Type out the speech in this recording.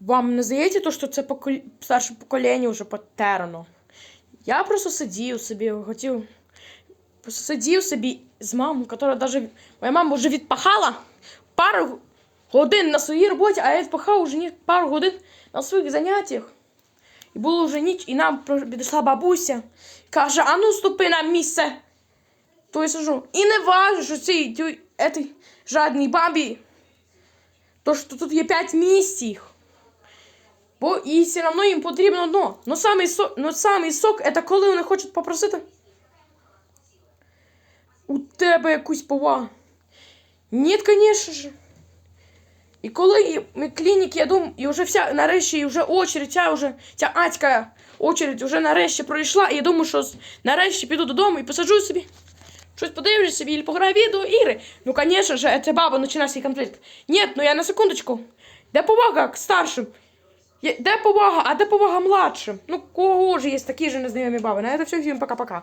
Вам не здається, то, що це покол... старше покоління вже потеряно? Я просто сидів собі, хотів. Сидів собі з мамою, яка даже. Моя мама вже відпахала пару годин на своїй роботі, а я відпахав вже пару годин на своїх заняттях. І було вже ніч, і нам підійшла бабуся. Каже, а ну ступи на місце. То я сижу. І не важно, що цій жадній бабі. То що тут є п'ять місць їх. Бо і все одно їм потрібно одно. Ну самий сок, ну, самий сок це коли вони хочуть попросити. У тебе якусь повагу. Ні, звісно ж. І коли клініки, я думаю, і вже вся нарешті, і вже очередь, ця вже ця адська очередь вже нарешті пройшла, і я думаю, що нарешті піду додому і посаджу собі. Щось подивлюсь собі, і пограю відео ігри. Ну, звісно ж, це баба починає свій конфлікт. Ні, ну я на секундочку. Де повага к старшим? Є- Де повага, а де повага младшим? Ну, кого ж є такі ж незнайомі баби? На це все, всім пока-пока.